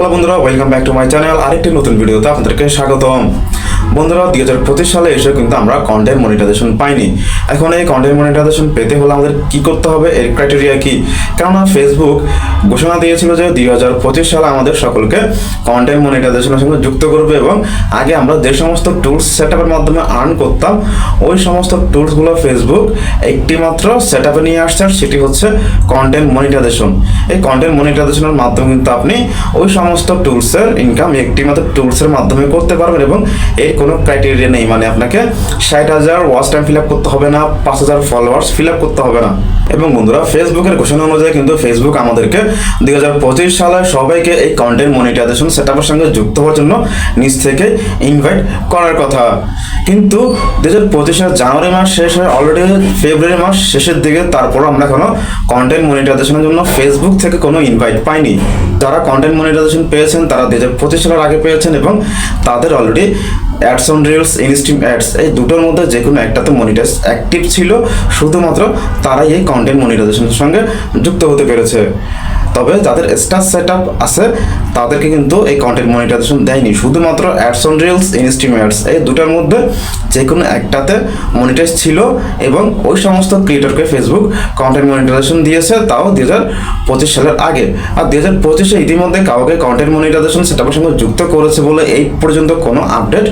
Hello বন্ধুরা welcome back to my channel আরেকটি নতুন ভিডিওতে আপনাদেরকে স্বাগতম। বন্ধুরা, দুই হাজার পঁচিশ সালে এসে কিন্তু আমরা কন্টেন্ট মনিটাইজেশন পাইনি। এখন এই কন্টেন্ট মনিটাইজেশন পেতে হলে আমাদের কি করতে হবে? এর ক্রাইটেরিয়া কি? কেননা ফেসবুক ঘোষণা দিয়েছিল যে দুই হাজার পঁচিশ সালে আমাদের সকলকে কন্টেন্ট মনিটাইজেশনের সঙ্গে যুক্ত করবে এবং আগে আমরা যে সমস্ত টুলস সেট আপের মাধ্যমে আর্ন করতাম, ওই সমস্ত টুলসগুলো ফেসবুক একটি মাত্র সেট নিয়ে আসছে আর সেটি হচ্ছে কন্টেন্ট মনিটাইজেশন এই কন্টেন্ট মনিটাইজেশনের মাধ্যমে কিন্তু আপনি ওই সমস্ত টুলসের ইনকাম একটি মাত্র টুলসের মাধ্যমে করতে পারবেন এবং এর কোনো ক্রাইটেরিয়া নেই মানে আপনাকে ষাট হাজার ওয়াচ টাইম ফিল আপ করতে হবে না, পাঁচ হাজার ফলোয়ার্স ফিল আপ করতে হবে না। এবং বন্ধুরা ফেসবুকের ঘোষণা অনুযায়ী কিন্তু ফেসবুক আমাদেরকে দুই হাজার পঁচিশ সালে সবাইকে এই কন্টেন্ট মনিটাইজেশন সেট আপের সঙ্গে যুক্ত হওয়ার জন্য নিজ থেকে ইনভাইট করার কথা। কিন্তু দু হাজার পঁচিশের জানুয়ারি মাস শেষ হয়ে অলরেডি ফেব্রুয়ারি মাস শেষের দিকে তারপর আমরা এখনও কন্টেন্ট মনিটাইজেশনের জন্য ফেসবুক থেকে কোনো ইনভাইট পাইনি। যারা কন্টেন্ট মনিটাইজেশন পেয়েছেন, তারা দু হাজার পঁচিশ সালের আগে পেয়েছেন এবং তাদের already ads on reels instream ads এই দুটোর মধ্যে যে কোনো একটা তো মনিটাইজ অ্যাক্টিভ ছিল, শুধুমাত্র তারাই এই কন্টেন্ট মনিটাইজেশনের সঙ্গে যুক্ত হতে পেরেছে। তবে যাদের স্টার সেট আপ আছে, তাদেরকে কিন্তু এই কন্টেন্ট মনিটাইজেশন দেয়নি। শুধুমাত্র ads on reels instream ads এই দুটার মধ্যে যে কোনো একটাতে মনিটাইজ ছিল এবং ওই সমস্ত ক্রিয়েটরকে ফেসবুক কন্টেন্ট মনিটাইজেশন দিয়েছে তাও দুই হাজার পঁচিশ সালের আগে। আর দুই হাজার পঁচিশে ইতিমধ্যে কাউকে কন্টেন্ট মনিটাইজেশন সেটাপের সঙ্গে যুক্ত করেছে বলে এই পর্যন্ত কোনো আপডেট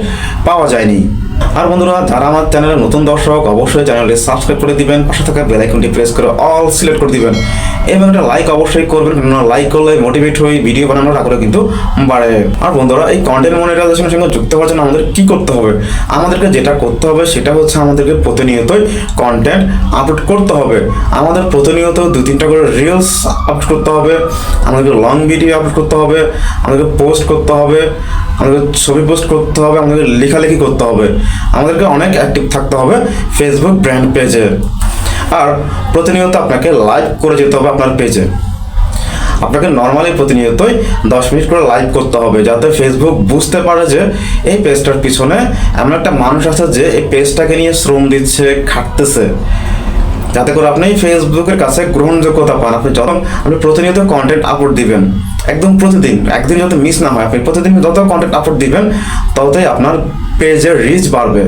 পাওয়া যায়নি। আর বন্ধুরা, যারা আমার চ্যানেলে নতুন দর্শক, অবশ্যই চ্যানেলটি সাবস্ক্রাইব করে দিবেন। পাশে থাকা বেল আইকনটি প্রেস করে অল সিলেক্ট করে দিবেন। এবং একটা লাইক অবশ্যই করবেন, কেননা লাইক করলে মোটিভেট হয়ে ভিডিও বানানোর আগ্রহ কিন্তু বাড়ে। আর বন্ধুরা, এই কন্টেন্ট মনিটাইজেশনের সঙ্গে যুক্ত হওয়ার জন্য আমাদের কি করতে হবে? আমাদেরকে যেটা করতে হবে, সেটা হচ্ছে আমাদেরকে প্রতিনিয়তই কন্টেন্ট আপলোড করতে হবে। আমাদের প্রতিনিয়ত দু তিনটা করে রিলস আপলোড করতে হবে। আমাদেরকে লং ভিডিও আপলোড করতে হবে। আমাদেরকে পোস্ট করতে হবে। আমাদেরকে ছবি পোস্ট করতে হবে আমাদেরকে লেখালেখি করতে হবে। আমাদেরকে অনেক অ্যাক্টিভ থাকতে হবে ফেসবুক ব্র্যান্ড পেজে আর প্রতিনিয়ত আপনাকে লাইভ করে যেতে হবে আপনার পেজে আপনাকে নর্মালি প্রতিনিয়তই দশ মিনিট করে লাইভ করতে হবে, যাতে ফেসবুক বুঝতে পারে যে এই পেজটার পিছনে এমন একটা মানুষ আছে যে এই পেজটাকে নিয়ে শ্রম দিচ্ছে, খাটতেছে। যাতে করে আপনি ফেসবুকের কাছে গ্রহণযোগ্যতা পান। আপনি যখন আপনি প্রতিনিয়ত কন্টেন্ট আপলোড দিবেন। একদম প্রতিদিন, একদিন যত মিস না হয়, আপনি প্রতিদিন যত কন্টেন্ট আপলোড দিবেন, ততই আপনার পেজের রিচ বাড়বে।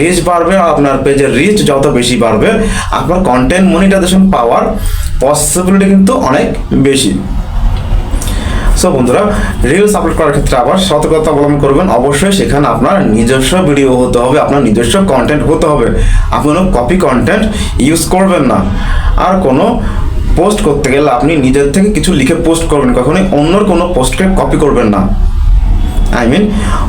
রিচ বাড়বে, আপনার পেজের রিচ যত বেশি বাড়বে, আপনার কন্টেন্ট মনিটাইজেশন পাওয়ার পসিবিলিটি কিন্তু অনেক বেশি। সো বন্ধুরা রিলস আপলোড করার ক্ষেত্রে আবার সতর্কতা অবলম্বন করবেন। অবশ্যই সেখানে আপনার নিজস্ব ভিডিও হতে হবে, আপনার নিজস্ব কন্টেন্ট হতে হবে। আপনি কোনো কপি কন্টেন্ট ইউজ করবেন না। আর কোনো পোস্ট করতে গেলে আপনি নিজের থেকে কিছু লিখে পোস্ট করবেন, কখনোই অন্যর কোনো পোস্টকে কপি করবেন না। আই মিন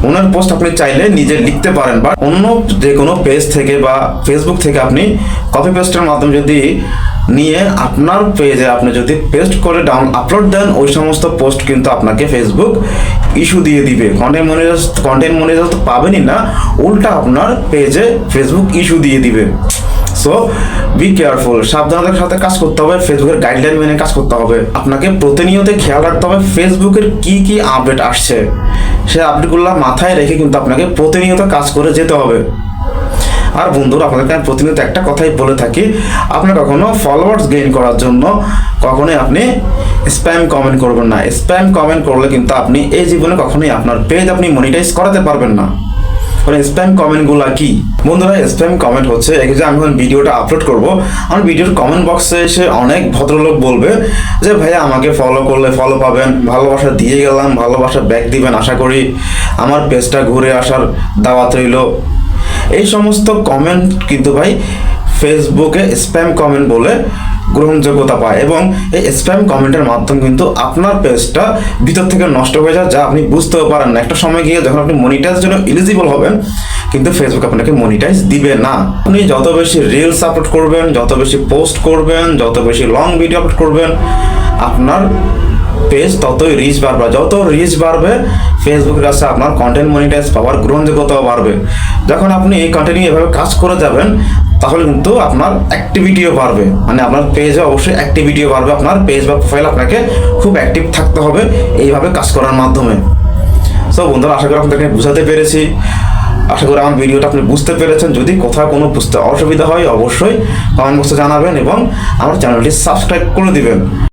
ওনার পোস্ট আপনি চাইলে নিজে লিখতে পারেন বা অন্য যে কোনো পেজ থেকে বা ফেসবুক থেকে আপনি কপি পেস্টের মাধ্যমে যদি নিয়ে আপনার পেজে আপনি যদি পেস্ট করে ডাউন আপলোড দেন, ওই সমস্ত পোস্ট কিন্তু আপনাকে ফেসবুক ইস্যু দিয়ে দিবে। কন্টেন্ট মনিটাইজ কন্টেন্ট মনিটাইজ তো পাবেনই না, উল্টা আপনার পেজে ফেসবুক ইস্যু দিয়ে দিবে। সো বি কেয়ারফুল সাবধানতার সাথে কাজ করতে হবে ফেসবুকের গাইডলাইন মেনে কাজ করতে হবে। আপনাকে প্রতিনিয়ত খেয়াল রাখতে হবে ফেসবুকের কি কি আপডেট আসছে। সেই আপডেটগুলো মাথায় রেখে কিন্তু আপনাকে প্রতিনিয়ত কাজ করে যেতে হবে। আর বন্ধুরা, আপনাদেরকে আমি প্রতিনিয়ত একটা কথাই বলে থাকি, আপনি কখনো ফলোয়ার্স গেইন করার জন্য কখনোই আপনি স্প্যাম কমেন্ট করবেন না। স্প্যাম কমেন্ট করলে কিন্তু আপনি এই জীবনে কখনোই আপনার পেজ আপনি মনিটাইজ করাতে পারবেন না। স্প্যাম কমেন্টগুলো কি? বন্ধুরা স্প্যাম কমেন্ট হচ্ছে এই যে আমি যখন ভিডিওটা আপলোড করব। আমার ভিডিওর কমেন্ট বক্সে এসে অনেক ভদ্রলোক বলবে যে, ভাইয়া, আমাকে ফলো করলে ফলো পাবেন, ভালোবাসা দিয়ে গেলাম, ভালোবাসা ব্যাক দিবেন, আশা করি আমার পেজটা ঘুরে আসার দাওয়াত রইল। এই সমস্ত কমেন্ট কিন্তু ভাই ফেসবুকে স্প্যাম কমেন্ট বলে গ্রহণযোগ্যতা পায় এবং এই স্প্যাম কমেন্টের মাধ্যমে কিন্তু আপনার পেজটা ভিতর থেকে নষ্ট হয়ে যায়, যা আপনি বুঝতেও পারেন না। একটা সময় গিয়ে যখন আপনি মনিটাইজ জন্য এলিজিবল হবেন, কিন্তু ফেসবুক আপনাকে মনিটাইজ দিবে না। আপনি যত বেশি রিলস আপলোড করবেন, যত বেশি পোস্ট করবেন, যত বেশি লং ভিডিও আপলোড করবেন, আপনার পেজ ততই রিচ বাড়বে। যত রিচ বাড়বে ফেসবুকের কাছে আপনার কন্টেন্ট মনিটাইজ পাওয়ার গ্রহণযোগ্যতাও বাড়বে। যখন আপনি এই কন্টেন্ট এভাবে কাজ করে যাবেন, তাহলে কিন্তু আপনার অ্যাক্টিভিটিও বাড়বে। মানে আপনার পেজে অবশ্যই অ্যাক্টিভিটিও বাড়বে। আপনার পেজ বা প্রোফাইল আপনাকে খুব অ্যাক্টিভ থাকতে হবে এইভাবে কাজ করার মাধ্যমে। সো বন্ধুরা, আশা করি আপনাদেরকে বুঝাতে পেরেছি। আশা করি আমার ভিডিওটা আপনি বুঝতে পেরেছেন। যদি কোথাও কোনো বুঝতে অসুবিধা হয়, অবশ্যই কমেন্ট বক্সে জানাবেন এবং আমার চ্যানেলটি সাবস্ক্রাইব করে দিবেন।